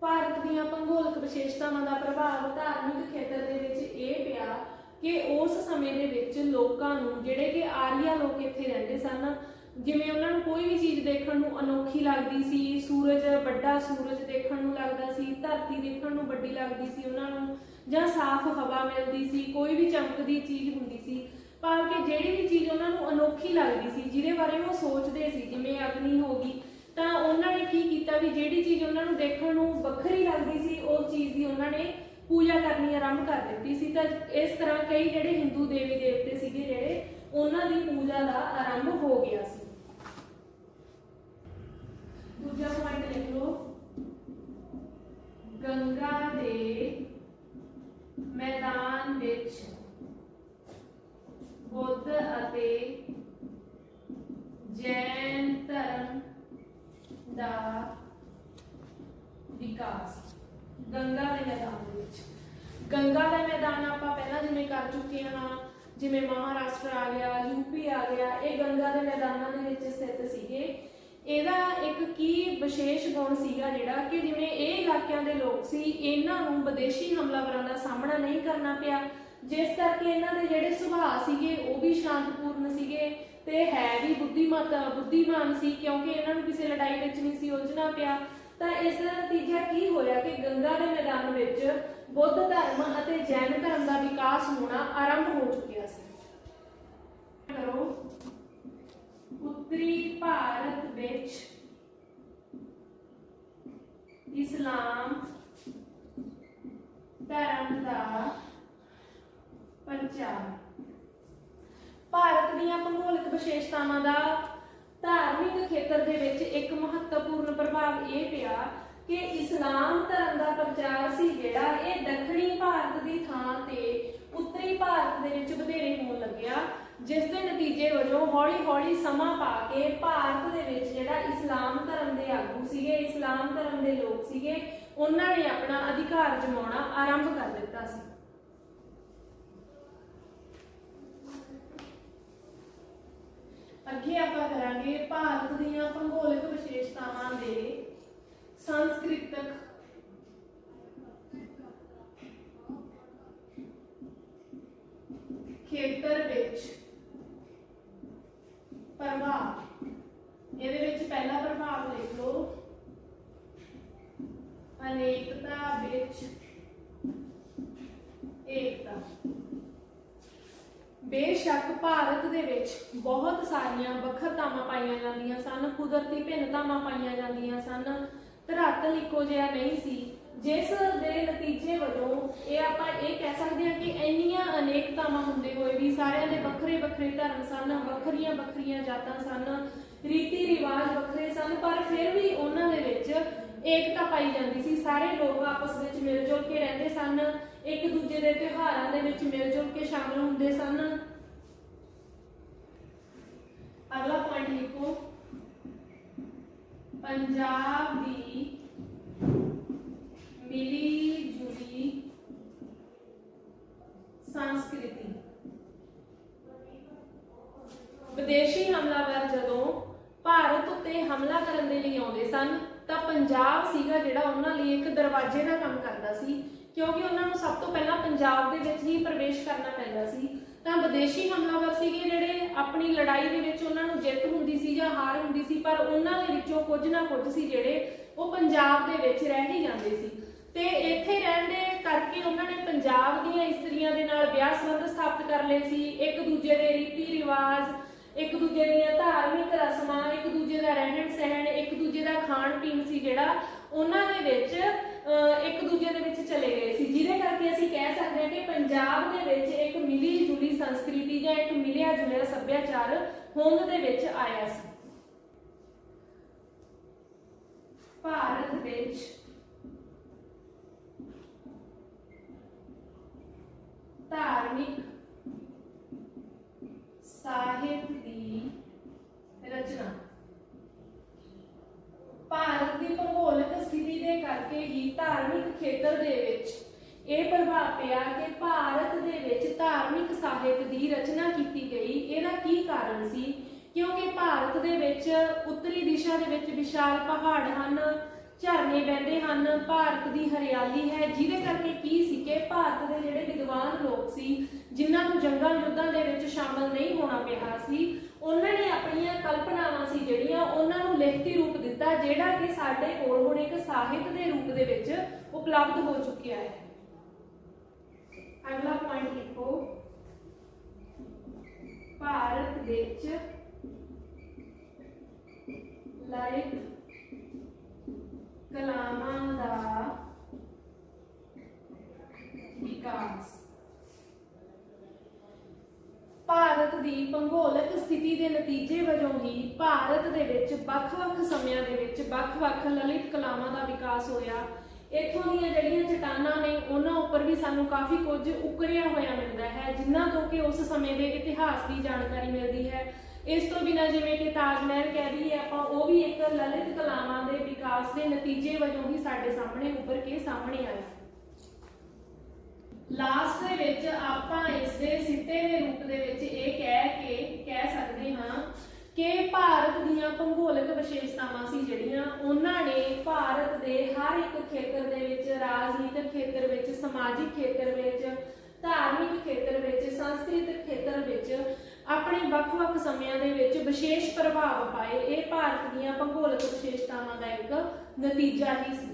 ਭਾਰਤ ਦੀਆਂ ਭੂਗੋਲਿਕ ਵਿਸ਼ੇਸ਼ਤਾਵਾਂ ਦਾ ਪ੍ਰਭਾਵ ਧਾਰਮਿਕ ਖੇਤਰ ਦੇ ਵਿੱਚ ਇਹ ਪਿਆ ਕਿ ਉਸ ਸਮੇਂ ਦੇ ਵਿੱਚ ਲੋਕਾਂ ਨੂੰ ਜਿਹੜੇ ਕਿ ਆਰੀਆ ਲੋਕ ਇੱਥੇ ਰਹਿੰਦੇ ਸਨ, ਜਿਵੇਂ ਉਹਨਾਂ ਨੂੰ ਕੋਈ ਵੀ ਚੀਜ਼ ਦੇਖਣ ਨੂੰ ਅਨੋਖੀ ਲੱਗਦੀ ਸੀ, ਸੂਰਜ ਵੱਡਾ ਸੂਰਜ ਦੇਖਣ ਨੂੰ ਲੱਗਦਾ ਸੀ, ਧਰਤੀ ਦੇਖਣ ਨੂੰ ਵੱਡੀ ਲੱਗਦੀ ਸੀ, ਉਹਨਾਂ ਨੂੰ ਜਾਂ ਸਾਫ਼ ਹਵਾ ਮਿਲਦੀ ਸੀ, ਕੋਈ ਵੀ ਚਮਕਦੀ ਚੀਜ਼ ਹੁੰਦੀ ਸੀ, ਭਾਵ ਕਿ ਜਿਹੜੀ ਵੀ ਚੀਜ਼ ਉਹਨਾਂ ਨੂੰ ਅਨੋਖੀ ਲੱਗਦੀ ਸੀ, ਜਿਹਦੇ ਬਾਰੇ ਉਹ ਸੋਚਦੇ ਸੀ, ਜਿਵੇਂ ਅਗਨੀ ਹੋ ਗਈ, ਤਾਂ ਉਹਨਾਂ ਨੇ ਕੀ ਕੀਤਾ ਵੀ ਜਿਹੜੀ ਚੀਜ਼ ਉਹਨਾਂ ਨੂੰ ਦੇਖਣ ਨੂੰ ਵੱਖਰੀ ਲੱਗਦੀ ਸੀ ਉਸ ਚੀਜ਼ ਦੀ ਉਹਨਾਂ ਨੇ ਪੂਜਾ ਕਰਨੀ ਆਰੰਭ ਕਰ ਦਿੱਤੀ ਸੀ। ਤਾਂ ਇਸ ਤਰ੍ਹਾਂ ਕਈ ਜਿਹੜੇ ਹਿੰਦੂ ਦੇਵੀ ਦੇਵਤੇ ਸੀਗੇ ਜਿਹੜੇ, ਉਹਨਾਂ ਦੀ ਪੂਜਾ ਦਾ ਆਰੰਭ ਹੋ ਗਿਆ ਸੀ। ਦੂਜਾ ਪੁਆਇੰਟ ਲਿਖ ਲਓ। ਗੰਗਾ ਦੇ ਮੈਦਾਨ ਵਿੱਚ ਬੁੱਧ ਅਤੇ ਜੈਨ ਧਰਮ ਦਾ ਵਿਕਾਸ। ਗੰਗਾ ਦੇ ਮੈਦਾਨ ਦੇ ਵਿੱਚ। ਗੰਗਾ ਦਾ ਮੈਦਾਨ ਆਪਾਂ ਪਹਿਲਾਂ ਜਿਵੇਂ ਕਰ ਚੁੱਕੇ ਹਾਂ, ਜਿਵੇਂ ਮਹਾਰਾਸ਼ਟਰ ਆ ਗਿਆ ਯੂਪੀ ਆ ਗਿਆ, ਇਹ ਗੰਗਾ ਦੇ ਮੈਦਾਨਾਂ ਦੇ ਵਿੱਚ ਸਥਿਤ ਸੀਗੇ ਇਹਦਾ ਇੱਕ ਕੀ ਵਿਸ਼ੇਸ਼ ਗੁਣ ਸੀਗਾ ਜਿਹੜਾ ਕਿ ਜਿਵੇਂ ਇਹ ਇਲਾਕਿਆਂ ਦੇ ਲੋਕ ਸੀ, ਇਹਨਾਂ ਨੂੰ ਵਿਦੇਸ਼ੀ ਹਮਲਾਵਰਾਂ ਦਾ ਸਾਹਮਣਾ ਨਹੀਂ ਕਰਨਾ ਪਿਆ। ਜਿਸ ਕਰਕੇ ਇਹਨਾਂ ਦੇ ਜਿਹੜੇ ਸੁਭਾਅ ਸੀਗੇ, ਉਹ ਵੀ ਸ਼ਾਂਤਪੂਰਨ ਸੀਗੇ ਤੇ ਹੈ ਵੀ ਬੁੱਧੀਮਤ, ਬੁੱਧੀਮਾਨ ਸੀ, ਕਿਉਂਕਿ ਇਹਨਾਂ ਨੂੰ ਕਿਸੇ ਲੜਾਈ ਵਿੱਚ ਨਹੀਂ ਸੀ ਉਲਝਣਾ ਪਿਆ। ਤਾਂ ਇਸ ਦਾ ਨਤੀਜਾ ਕੀ ਹੋਇਆ ਕਿ ਗੰਗਾ ਦੇ ਮੈਦਾਨ ਵਿੱਚ ਬੁੱਧ ਧਰਮ ਅਤੇ ਜੈਨ ਧਰਮ ਦਾ ਵਿਕਾਸ ਹੋਣਾ ਆਰੰਭ ਹੋ ਚੁੱਕਿਆ ਸੀ। ਕਰੋ। ਉੱਤਰੀ ਭਾਰਤ ਵਿੱਚ ਇਸਲਾਮ ਧਰਮ ਦਾ ਪ੍ਰਚਾਰ। ਭਾਰਤ ਦੀਆਂ ਭੂਗੋਲਿਕ ਵਿਸ਼ੇਸ਼ਤਾਵਾਂ ਦਾ ਧਾਰਮਿਕ ਖੇਤਰ ਦੇ ਵਿੱਚ ਇੱਕ ਮਹੱਤਵਪੂਰਨ ਪ੍ਰਭਾਵ ਇਹ ਪਿਆ ਕਿ ਇਸਲਾਮ ਧਰਮ ਦਾ ਪ੍ਰਚਾਰ ਸੀ ਜਿਹੜਾ ਇਹ ਦੱਖਣੀ ਭਾਰਤ ਦੀ ਥਾਂ ਤੇ ਉੱਤਰੀ ਭਾਰਤ ਦੇ ਵਿੱਚ ਵਧੇਰੇ ਹੋਣ ਲੱਗਿਆ। ਜਿਸ ਦੇ ਨਤੀਜੇ ਵਜੋਂ ਹੌਲੀ-ਹੌਲੀ ਸਮਾਂ ਪਾ ਕੇ ਭਾਰਤ ਦੇ ਵਿੱਚ ਜਿਹੜਾ ਇਸਲਾਮ ਧਰਮ ਦੇ ਆਗੂ ਸੀਗੇ, ਇਸਲਾਮ ਧਰਮ ਦੇ ਲੋਕ ਸੀਗੇ, ਉਹਨਾਂ ਨੇ ਆਪਣਾ ਅਧਿਕਾਰ ਜਮਾਉਣਾ ਆਰੰਭ ਕਰ ਦਿੱਤਾ ਸੀ। ਅੱਗੇ ਆਪਾਂ ਕਰਾਂਗੇ ਭਾਰਤ ਦੀਆਂ ਭੂਗੋਲਿਕ ਵਿਸ਼ੇਸ਼ਤਾਵਾਂ ਦੇ ਸੰਸਕ੍ਰਿਤਕ ਖੇਤਰ ਵਿੱਚ। ਪ੍ਰਭਾਵ ਇਹਦੇ ਵਿੱਚ ਪਹਿਲਾ ਪ੍ਰਭਾਵ ਲਿਖ ਲਓ। ਅਨੇਕਤਾ ਵਿੱਚ ਏਕਤਾ। ਬੇਸ਼ੱਕ ਭਾਰਤ ਦੇ ਵਿੱਚ ਬਹੁਤ ਸਾਰੀਆਂ ਵੱਖਰਤਾਵਾਂ ਪਾਈਆਂ ਜਾਂਦੀਆਂ ਸਨ, ਕੁਦਰਤੀ ਭਿੰਨਤਾਵਾਂ ਪਾਈਆਂ ਜਾਂਦੀਆਂ ਸਨ। ਧਰਾਤਲ ਇੱਕੋ ਜਿਹਾ ਨਹੀਂ ਸੀ। ਜਿਸ ਦੇ ਨਤੀਜੇ ਵਜੋਂ ਇਹ ਆਪਾਂ ਇਹ ਕਹਿ ਸਕਦੇ ਹਾਂ ਕਿ ਇੰਨੀਆਂ ਅਨੇਕਤਾਵਾਂ ਹੁੰਦੇ ਹੋਏ ਵੀ ਸਾਰਿਆਂ ਦੇ ਵੱਖਰੇ ਵੱਖਰੇ ਧਰਮ ਸਨ, ਵੱਖਰੀਆਂ ਵੱਖਰੀਆਂ ਜਾਤਾਂ ਸਨ, ਰੀਤੀ ਰਿਵਾਜ ਵੱਖਰੇ ਸਨ, ਪਰ ਫਿਰ ਵੀ ਉਹਨਾਂ ਦੇ ਵਿੱਚ ਏਕਤਾ ਪਾਈ ਜਾਂਦੀ ਸੀ। ਸਾਰੇ ਲੋਕ ਆਪਸ ਵਿੱਚ ਮਿਲ ਜੁਲ ਕੇ ਰਹਿੰਦੇ ਸਨ, ਇੱਕ ਦੂਜੇ ਦੇ ਤਿਉਹਾਰਾਂ ਦੇ ਵਿੱਚ ਮਿਲ ਜੁਲ ਕੇ ਸ਼ਾਮਲ ਹੁੰਦੇ ਸਨ। ਅਗਲਾ ਪੁਆਇੰਟ ਲਿਖੋ। ਪੰਜਾਬ ਦੀ ਮਿਲੀ ਜੁਲੀ ਸੰਸਕ੍ਰਿਤੀ। ਵਿਦੇਸ਼ੀ ਹਮਲਾਵਰ ਜਦੋਂ ਭਾਰਤ ਉੱਤੇ ਹਮਲਾ ਕਰਨ ਦੇ ਲਈ ਆਉਂਦੇ ਸਨ, ਤਾਂ ਪੰਜਾਬ ਸੀਗਾ ਜਿਹੜਾ ਉਹਨਾਂ ਲਈ ਇੱਕ ਦਰਵਾਜ਼ੇ ਦਾ ਕੰਮ ਕਰਦਾ ਸੀ, ਕਿਉਂਕਿ ਉਹਨਾਂ ਨੂੰ ਸਭ ਤੋਂ ਪਹਿਲਾਂ ਪੰਜਾਬ ਦੇ ਵਿੱਚ ਹੀ ਪ੍ਰਵੇਸ਼ ਕਰਨਾ ਪੈਂਦਾ ਸੀ। ਤਾਂ ਵਿਦੇਸ਼ੀ ਹਮਲਾਵਰ ਸੀਗੇ ਜਿਹੜੇ ਆਪਣੀ ਲੜਾਈ ਦੇ ਵਿੱਚ ਉਹਨਾਂ ਨੂੰ ਜਿੱਤ ਹੁੰਦੀ ਸੀ ਜਾਂ ਹਾਰ ਹੁੰਦੀ ਸੀ, ਪਰ ਉਹਨਾਂ ਦੇ ਵਿੱਚੋਂ ਕੁਝ ਨਾ ਕੁਝ ਸੀ ਜਿਹੜੇ ਉਹ ਪੰਜਾਬ ਦੇ ਵਿੱਚ ਰਹਿ ਹੀ ਜਾਂਦੇ ਸੀ। ਤੇ ਇੱਥੇ ਰਹਿਣ ਦੇ ਕਰਕੇ ਉਹਨਾਂ ਨੇ ਪੰਜਾਬ ਦੀਆਂ ਇਸਤਰੀਆਂ ਦੇ ਨਾਲ ਵਿਆਹ ਸੰਬੰਧ ਸਥਾਪਿਤ ਕਰ ਲਏ ਸੀ। ਇੱਕ ਦੂਜੇ ਦੇ ਰੀਤੀ ਰਿਵਾਜ ਇੱਕ ਦੂਜੇ ਦੀਆਂ ਧਾਰਮਿਕ ਰਸਮਾਂ ਇੱਕ ਦੂਜੇ ਦਾ ਰਹਿਣ ਸਹਿਣ ਇੱਕ ਦੂਜੇ ਦਾ ਖਾਣ ਪੀਣ ਸੀ ਜਿਹੜਾ ਉਹਨਾਂ ਦੇ ਵਿੱਚ ਅਹ, ਇੱਕ ਦੂਜੇ ਦੇ ਵਿੱਚ ਚਲੇ ਗਏ ਸੀ। ਜਿਹਦੇ ਕਰਕੇ ਅਸੀਂ ਕਹਿ ਸਕਦੇ ਹਾਂ ਕਿ ਪੰਜਾਬ ਦੇ ਵਿੱਚ ਇੱਕ ਮਿਲੀ ਜੁਲੀ ਸੰਸਕ੍ਰਿਤੀ ਜਾਂ ਇੱਕ ਮਿਲਿਆ ਜੁਲਿਆ ਸੱਭਿਆਚਾਰ ਹੋਂਦ ਦੇ ਵਿੱਚ ਆਇਆ ਸੀ। ਭਾਰਤ ਵਿੱਚ ਧਾਰਮਿਕ ਸਾਹਿਤ ਦੀ ਰਚਨਾ। ਭਾਰਤ ਦੀ ਭੂਗੋਲਿਕ ਸਥਿਤੀ ਦੇ ਕਰਕੇ ਹੀ ਧਾਰਮਿਕ ਖੇਤਰ ਦੇ ਵਿੱਚ ਇਹ ਪ੍ਰਭਾਵ ਪਿਆ ਕਿ ਭਾਰਤ ਦੇ ਵਿੱਚ ਧਾਰਮਿਕ ਸਾਹਿਤ ਦੀ ਰਚਨਾ ਕੀਤੀ ਗਈ। ਇਹਦਾ ਕੀ ਕਾਰਨ ਸੀ? ਕਿਉਂਕਿ ਭਾਰਤ ਦੇ ਵਿੱਚ ਉੱਤਰੀ ਦਿਸ਼ਾ ਦੇ ਵਿੱਚ ਵਿਸ਼ਾਲ ਪਹਾੜ ਹਨ ਝਰਨੇ ਵਹਿੰਦੇ ਹਨ। ਭਾਰਤ ਦੀ ਹਰਿਆਲੀ ਹੈ। ਜਿਹਦੇ ਕਰਕੇ ਕੀ ਸੀ ਕਿ ਭਾਰਤ ਦੇ ਜਿਹੜੇ ਵਿਦਵਾਨ ਲੋਕ ਸੀ, ਜਿਨ੍ਹਾਂ ਨੂੰ ਜੰਗਾਂ ਯੁੱਧਾਂ ਦੇ ਵਿੱਚ ਸ਼ਾਮਲ ਨਹੀਂ ਹੋਣਾ ਪਿਆ ਸੀ, ਉਹਨਾਂ ਨੇ ਆਪਣੀਆਂ ਕਲਪਨਾਵਾਂ ਸੀ ਜਿਹੜੀਆਂ ਉਹਨਾਂ ਨੂੰ ਲਿਖਤੀ ਰੂਪ ਦਿੱਤਾ, ਜਿਹੜਾ ਕਿ ਸਾਡੇ ਕੋਲ ਹੁਣ ਇੱਕ ਸਾਹਿਤ ਦੇ ਰੂਪ ਦੇ ਵਿੱਚ ਉਪਲਬਧ ਹੋ ਚੁੱਕਿਆ ਹੈ। ਅਗਲਾ ਪੁਆਇੰਟ ਲਿਖੋ। ਭਾਰਤ ਵਿੱਚ ਲਾਇਕ ਕਲਾਮਾਂ ਦਾ ਵਿਕਾਸ। ਭਾਰਤ ਦੀ ਭੂਗੋਲਿਕ ਸਥਿਤੀ ਦੇ ਨਤੀਜੇ ਵਜੋਂ ਹੀ ਭਾਰਤ ਦੇ ਵਿੱਚ ਵੱਖ-ਵੱਖ ਸਮਿਆਂ ਦੇ ਵਿੱਚ ਵੱਖ-ਵੱਖ ਲਲਿਤ ਕਲਾਵਾਂ ਦਾ ਵਿਕਾਸ ਹੋਇਆ। ਇੱਥੋਂ ਦੀਆਂ ਜਿਹੜੀਆਂ ਚਟਾਨਾਂ ਨੇ, ਉਹਨਾਂ ਉੱਪਰ ਵੀ ਸਾਨੂੰ ਕਾਫੀ ਕੁਝ ਉਕਰਿਆ ਹੋਇਆ ਮਿਲਦਾ ਹੈ ਜਿਨ੍ਹਾਂ ਤੋਂ ਕਿ ਉਸ ਸਮੇਂ ਦੇ ਇਤਿਹਾਸ ਦੀ ਜਾਣਕਾਰੀ ਮਿਲਦੀ ਹੈ। ਇਸ ਤੋਂ ਬਿਨਾਂ ਜਿਵੇਂ ਕਿ ਤਾਜ ਮਹਿਲ ਕਹਿ ਦਈਏ ਆਪਾਂ, ਉਹ ਵੀ ਇੱਕ ਲਲਿਤ ਕਲਾਵਾਂ ਦੇ ਵਿਕਾਸ ਦੇ ਨਤੀਜੇ ਵਜੋਂ ਹੀ ਸਾਡੇ ਸਾਹਮਣੇ ਉੱਭਰ ਕੇ ਸਾਹਮਣੇ ਆਇਆ ਲਾਸਟ ਦੇ ਵਿੱਚ ਆਪਾਂ ਇਸ ਦੇ ਸਿੱਟੇ ਦੇ ਰੂਪ ਦੇ ਵਿੱਚ ਇਹ ਕਹਿ ਕੇ, ਕਹਿ ਸਕਦੇ ਹਾਂ ਕਿ ਭਾਰਤ ਦੀਆਂ ਭੂਗੋਲਿਕ ਵਿਸ਼ੇਸ਼ਤਾਵਾਂ ਸੀ ਜਿਹੜੀਆਂ, ਉਹਨਾਂ ਨੇ ਭਾਰਤ ਦੇ ਹਰ ਇੱਕ ਖੇਤਰ ਦੇ ਵਿੱਚ, ਰਾਜਨੀਤਿਕ ਖੇਤਰ ਵਿੱਚ, ਸਮਾਜਿਕ ਖੇਤਰ ਵਿੱਚ, ਧਾਰਮਿਕ ਖੇਤਰ ਵਿੱਚ ਸੰਸਕ੍ਰਿਤਿਕ ਖੇਤਰ ਵਿੱਚ ਆਪਣੇ ਵੱਖ-ਵੱਖ ਸਮਿਆਂ ਦੇ ਵਿੱਚ ਵਿਸ਼ੇਸ਼ ਪ੍ਰਭਾਵ ਪਾਏ, ਇਹ ਭਾਰਤ ਦੀਆਂ ਭੂਗੋਲਿਕ ਵਿਸ਼ੇਸ਼ਤਾਵਾਂ ਦਾ ਇੱਕ ਨਤੀਜਾ ਹੀ ਸੀ।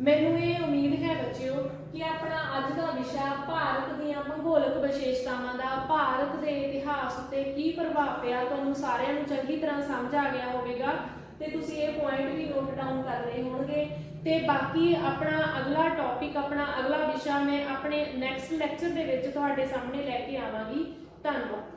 ਮੈਨੂੰ ਇਹ ਉਮੀਦ ਹੈ ਬੱਚਿਓ ਕਿ ਆਪਣਾ ਅੱਜ ਦਾ ਵਿਸ਼ਾ ਭਾਰਤ ਦੀਆਂ ਭੂਗੋਲਿਕ ਵਿਸ਼ੇਸ਼ਤਾਵਾਂ ਦਾ ਭਾਰਤ ਦੇ ਇਤਿਹਾਸ ਉੱਤੇ ਕੀ ਪ੍ਰਭਾਵ ਪਿਆ, ਤੁਹਾਨੂੰ ਸਾਰਿਆਂ ਨੂੰ ਚੰਗੀ ਤਰ੍ਹਾਂ ਸਮਝ ਆ ਗਿਆ ਹੋਵੇਗਾ। ਤੇ ਤੁਸੀਂ ਇਹ ਪੁਆਇੰਟ ਵੀ ਨੋਟ ਡਾਊਨ ਕਰ ਲਏ ਹੋਣਗੇ। ਤੇ ਬਾਕੀ ਆਪਣਾ ਅਗਲਾ ਟੌਪਿਕ ਆਪਣਾ ਅਗਲਾ ਵਿਸ਼ਾ ਮੈਂ ਆਪਣੇ ਨੈਕਸਟ ਲੈਕਚਰ ਦੇ ਵਿੱਚ ਤੁਹਾਡੇ ਸਾਹਮਣੇ ਲੈ ਕੇ ਆਵਾਂਗੀ। ਧੰਨਵਾਦ।